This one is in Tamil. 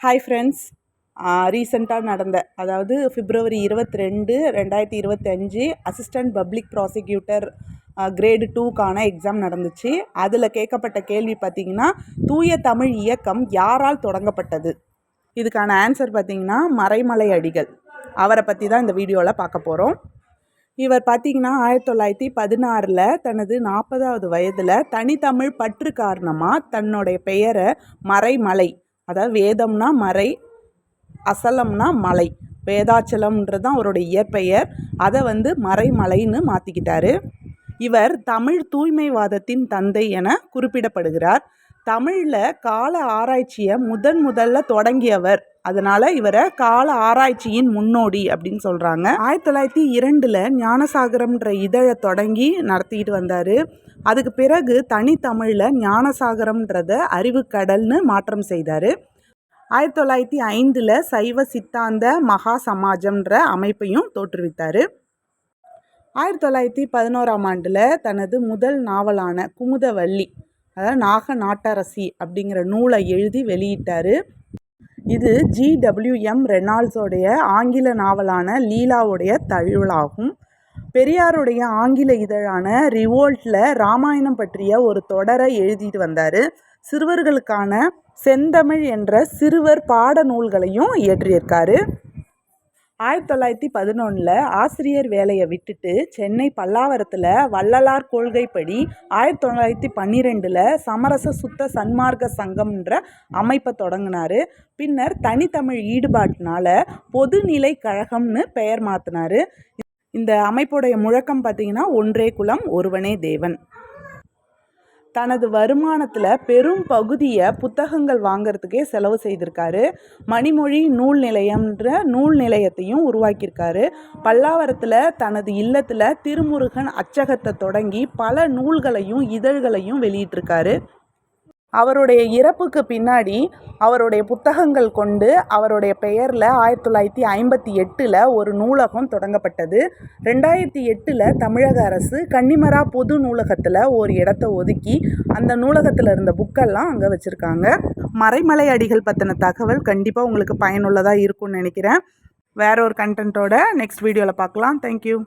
ஹாய் ஃப்ரெண்ட்ஸ் ரீசெண்டாக நடந்த அதாவது பிப்ரவரி இருபத்தி ரெண்டு ரெண்டாயிரத்தி இருபத்தஞ்சி அசிஸ்டண்ட் பப்ளிக் ப்ராசிக்யூட்டர் கிரேடு டூக்கான எக்ஸாம் நடந்துச்சு. அதில் கேட்கப்பட்ட கேள்வி பார்த்திங்கன்னா தூய தமிழ் இயக்கம் யாரால் தொடங்கப்பட்டது? இதுக்கான ஆன்சர் பார்த்திங்கன்னா மறைமலை அடிகள். அவரை பற்றி தான் இந்த வீடியோவில் பார்க்க போகிறோம் இவர் பார்த்திங்கன்னா ஆயிரத்தி தொள்ளாயிரத்தி பதினாறில் தனது நாற்பதாவது வயதில் தனித்தமிழ் பற்று காரணமாக தன்னுடைய பெயரை மறைமலை அதாவது வேதம்னா மறை அசலம்னா மலை. வேதாச்சலம்ன்றது தான் அவருடைய இயற்பெயர். அதை வந்து மறைமலைன்னு மாற்றிக்கிட்டாரு இவர் தமிழ் தூய்மைவாதத்தின் தந்தை என குறிப்பிடப்படுகிறார். தமிழில் கால ஆராய்ச்சியை முதன் முதல்ல தொடங்கியவர். அதனால் இவரை கால ஆராய்ச்சியின் முன்னோடி அப்படின்னு சொல்கிறாங்க ஆயிரத்தி தொள்ளாயிரத்தி இரண்டில் ஞானசாகரம்ன்ற இதழை தொடங்கி நடத்திக்கிட்டு வந்தார். அதுக்கு பிறகு தனித்தமிழில் ஞானசாகரம்ன்றத அறிவுக்கடல்னு மாற்றம் செய்தார். ஆயிரத்தி தொள்ளாயிரத்தி ஐந்தில் சைவ சித்தாந்த மகா சமாஜம்ன்ற அமைப்பையும் தோற்றுவித்தார். ஆயிரத்தி தொள்ளாயிரத்தி பதினோராம் ஆண்டில் தனது முதல் நாவலான குமுதவள்ளி அதாவது நாக நாட்டரசி அப்படிங்கிற நூலை எழுதி வெளியிட்டார். இது ஜி டபிள்யூஎம் ரெனால்ட்ஸோடைய ஆங்கில நாவலான லீலாவுடைய தழுவலாகும். பெரியாருடைய ஆங்கில இதழான ரிவோல்ட்டில் ராமாயணம் பற்றிய ஒரு தொடரை எழுதிட்டு வந்தார். சிறுவர்களுக்கான செந்தமிழ் என்ற சிறுவர் பாட நூல்களையும் இயற்றியிருக்காரு. ஆயிரத்தி தொள்ளாயிரத்தி பதினொன்றில் ஆசிரியர் வேலையை விட்டுட்டு சென்னை பல்லாவரத்தில் வள்ளலார் கொள்கைப்படி ஆயிரத்தி தொள்ளாயிரத்தி பன்னிரெண்டில் சமரச சுத்த சன்மார்க்க சங்கம்ன்ற அமைப்பை தொடங்கினார். பின்னர் தனித்தமிழ் ஈடுபாட்டினால பொதுநிலை கழகம்னு பெயர் மாற்றினார் இந்த அமைப்புடைய முழக்கம் பார்த்திங்கன்னா ஒன்றே குலம் ஒருவனே தேவன். தனது வருமானத்தில் பெரும் பகுதியை புத்தகங்கள் வாங்கிறதுக்கே செலவு செய்திருக்காரு. மணிமொழி நூல் நிலையம்ன்ற நூல் நிலையத்தையும் உருவாக்கியிருக்காரு. பல்லாவரத்தில் தனது இல்லத்தில் திருமுருகன் அச்சகத்தை தொடங்கி பல நூல்களையும் இதழ்களையும் வெளியிட்டிருக்காரு. அவருடைய இறப்புக்கு பின்னாடி அவருடைய புத்தகங்கள் கொண்டு அவருடைய பெயரில் ஆயிரத்தி தொள்ளாயிரத்தி ஐம்பத்தி எட்டில் ஒரு நூலகம் தொடங்கப்பட்டது. ரெண்டாயிரத்தி எட்டில் தமிழக அரசு கன்னிமரா பொது நூலகத்தில் ஒரு இடத்த ஒதுக்கி அந்த நூலகத்தில் இருந்த புக்கெல்லாம் அங்கே வச்சுருக்காங்க. மறைமலை அடிகள் பற்றின தகவல் கண்டிப்பாக உங்களுக்கு பயனுள்ளதாக இருக்கும்னு நினைக்கிறேன். வேற ஒரு கண்டென்ட்டோட நெக்ஸ்ட் வீடியோவில் பார்க்கலாம். தேங்க்யூ